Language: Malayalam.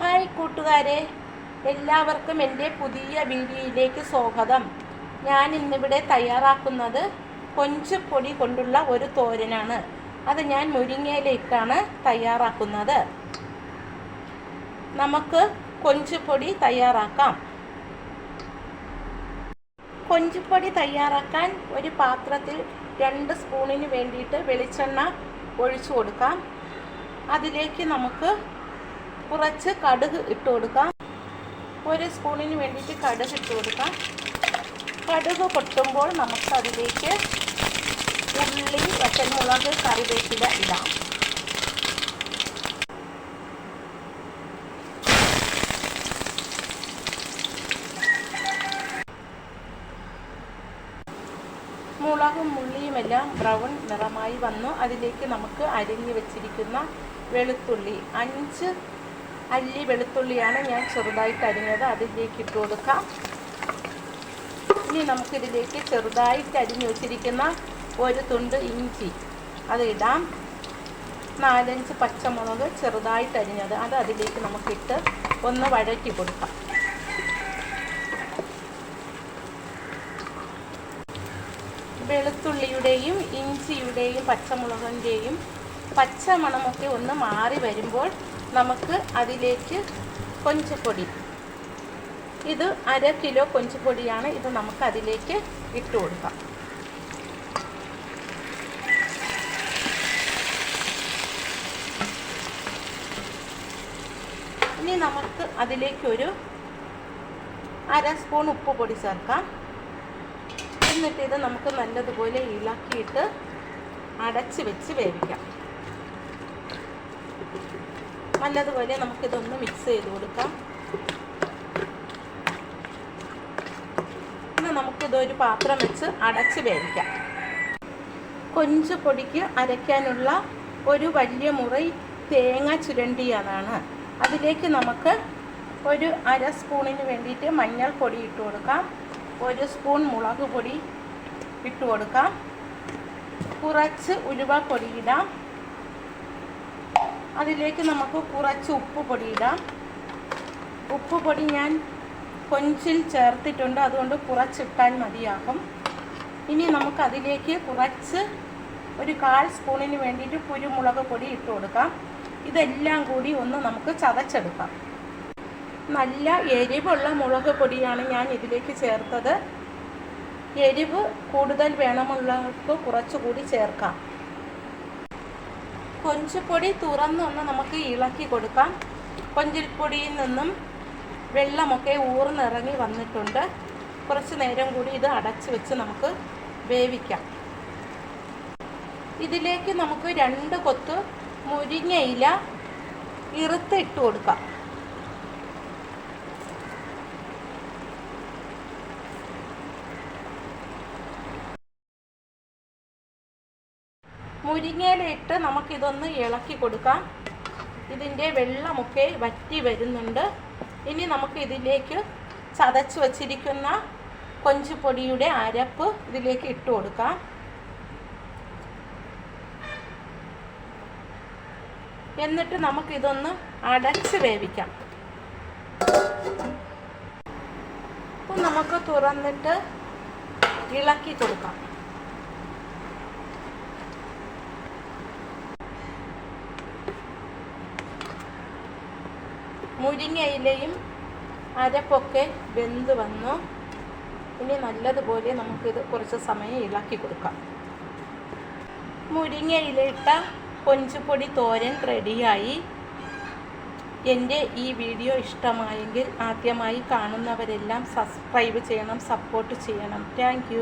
ഹായ് കൂട്ടുകാരെ എല്ലാവർക്കും എന്റെ പുതിയ വീഡിയോയിലേക്ക് സ്വാഗതം. ഞാൻ ഇന്നിവിടെ തയ്യാറാക്കുന്നത് കൊഞ്ചുപൊടി കൊണ്ടുള്ള ഒരു തോരനാണ്. അത് ഞാൻ മുരിങ്ങയിലേക്കാണ് തയ്യാറാക്കുന്നത്. നമുക്ക് കൊഞ്ചുപൊടി തയ്യാറാക്കാം. കൊഞ്ചുപൊടി തയ്യാറാക്കാൻ ഒരു പാത്രത്തിൽ രണ്ട് സ്പൂണിന് വേണ്ടിയിട്ട് വെളിച്ചെണ്ണ ഒഴിച്ചു കൊടുക്കാം. അതിലേക്ക് നമുക്ക് കുറച്ച് കടുക് ഇട്ട് കൊടുക്കാം. ഒരു സ്പൂണിന് വേണ്ടിയിട്ട് കടുക് ഇട്ട് കൊടുക്കാം. കടുക് പൊട്ടുമ്പോൾ നമുക്ക് അതിലേക്ക് ഉള്ളി വറ്റൽമുളക് കറിവേപ്പില ഇടാം. മുളകും ഉള്ളിയുമെല്ലാം ബ്രൗൺ നിറമായി വന്നു അതിലേക്ക് നമുക്ക് അരിഞ്ഞു വെച്ചിരിക്കുന്ന വെളുത്തുള്ളി അഞ്ച് അല്ലി വെളുത്തുള്ളിയാണ് ഞാൻ ചെറുതായിട്ട് അരിഞ്ഞത് അതിലേക്ക് ഇട്ട് കൊടുക്കാം. ഇനി നമുക്കിതിലേക്ക് ചെറുതായിട്ട് അരിഞ്ഞു വെച്ചിരിക്കുന്ന ഒരു തുണ്ട് ഇഞ്ചി അത് ഇടാം. നാലഞ്ച് പച്ചമുളക് ചെറുതായിട്ട് അരിഞ്ഞത് അത് അതിലേക്ക് നമുക്കിട്ട് ഒന്ന് വഴറ്റി കൊടുക്കാം. വെളുത്തുള്ളിയുടെയും ഇഞ്ചിയുടെയും പച്ചമുളകിന്റെയും പച്ച മണമൊക്കെ ഒന്ന് മാറി വരുമ്പോൾ നമുക്ക് അതിലേക്ക് കൊഞ്ചപ്പൊടി. ഇത് അര കിലോ കൊഞ്ചപ്പൊടിയാണ്. ഇത് നമുക്ക് അതിലേക്ക് ഇട്ട് കൊടുക്കാം. ഇനി നമുക്ക് അതിലേക്കൊരു അര സ്പൂൺ ഉപ്പ് പൊടി ചേർക്കാം. എന്നിട്ട് ഇത് നമുക്ക് നല്ലതുപോലെ ഇളക്കിയിട്ട് അടച്ച് വെച്ച് വേവിക്കാം. നല്ലതുപോലെ നമുക്കിതൊന്ന് മിക്സ് ചെയ്ത് കൊടുക്കാം. ഇന്ന് നമുക്കിതൊരു പാത്രം വെച്ച് അടച്ച് വേവിക്കാം. കൊഞ്ച് പൊടിക്ക് അരയ്ക്കാനുള്ള ഒരു വലിയ മുറി തേങ്ങ ചുരണ്ടിയതാണ് അതിലേക്ക് നമുക്ക് ഒരു അര സ്പൂണിന് വേണ്ടിയിട്ട് മഞ്ഞൾപ്പൊടി ഇട്ട് കൊടുക്കാം. ഒരു സ്പൂൺ മുളക് പൊടി ഇട്ട് കൊടുക്കാം. കുറച്ച് ഉലുവ പൊടി ഇടാം. അതിലേക്ക് നമുക്ക് കുറച്ച് ഉപ്പ് പൊടി ഇടാം. ഉപ്പ് പൊടി ഞാൻ കൊഞ്ചിൽ ചേർത്തിട്ടുണ്ട് അതുകൊണ്ട് കുറച്ചിട്ടാൽ മതിയാകും. ഇനി നമുക്ക് അതിലേക്ക് കുറച്ച് ഒരു കാൽ സ്പൂണിന് വേണ്ടിയിട്ട് കുരുമുളക് പൊടി ഇട്ട് കൊടുക്കാം. ഇതെല്ലാം കൂടി ഒന്ന് നമുക്ക് ചതച്ചെടുക്കാം. നല്ല എരിവുള്ള മുളക് പൊടിയാണ് ഞാൻ ഇതിലേക്ക് ചേർത്തത്. എരിവ് കൂടുതൽ വേണമുള്ളവർക്ക് കുറച്ചുകൂടി ചേർക്കാം. കൊഞ്ചുപൊടി തുറന്നൊന്ന് നമുക്ക് ഇളക്കി കൊടുക്കാം. കൊഞ്ചിൽപ്പൊടിയിൽ നിന്നും വെള്ളമൊക്കെ ഊർന്നിറങ്ങി വന്നിട്ടുണ്ട്. കുറച്ച് നേരം കൂടി ഇത് അടച്ച് വെച്ച് നമുക്ക് വേവിക്കാം. ഇതിലേക്ക് നമുക്ക് രണ്ട് കൊത്ത് മുരിങ്ങയില ഇറുത്ത് ഇട്ട് കൊടുക്കാം. മുരിങ്ങയിലിട്ട് നമുക്കിതൊന്ന് ഇളക്കി കൊടുക്കാം. ഇതിന്റെ വെള്ളമൊക്കെ വറ്റി വരുന്നുണ്ട്. ഇനി നമുക്ക് ഇതിലേക്ക് ചതച്ച് വച്ചിരിക്കുന്ന കൊഞ്ചുപൊടിയുടെ അരപ്പ് ഇതിലേക്ക് ഇട്ട് കൊടുക്കാം. എന്നിട്ട് നമുക്കിതൊന്ന് അടച്ച് വേവിക്കാം. അപ്പം നമുക്ക് തുറന്നിട്ട് ഇളക്കി കൊടുക്കാം. മുരിങ്ങയിലയും അരപ്പൊക്കെ വെന്ത് വന്നു. ഇനി നല്ലതുപോലെ നമുക്കിത് കുറച്ച് സമയം ഇളക്കി കൊടുക്കാം. മുരിങ്ങയിലിട്ട കൊഞ്ചുപൊടി തോരൻ റെഡിയായി. എന്റെ ഈ വീഡിയോ ഇഷ്ടമായെങ്കിൽ ആദ്യമായി കാണുന്നവരെല്ലാം സബ്സ്ക്രൈബ് ചെയ്യണം സപ്പോർട്ട് ചെയ്യണം. താങ്ക്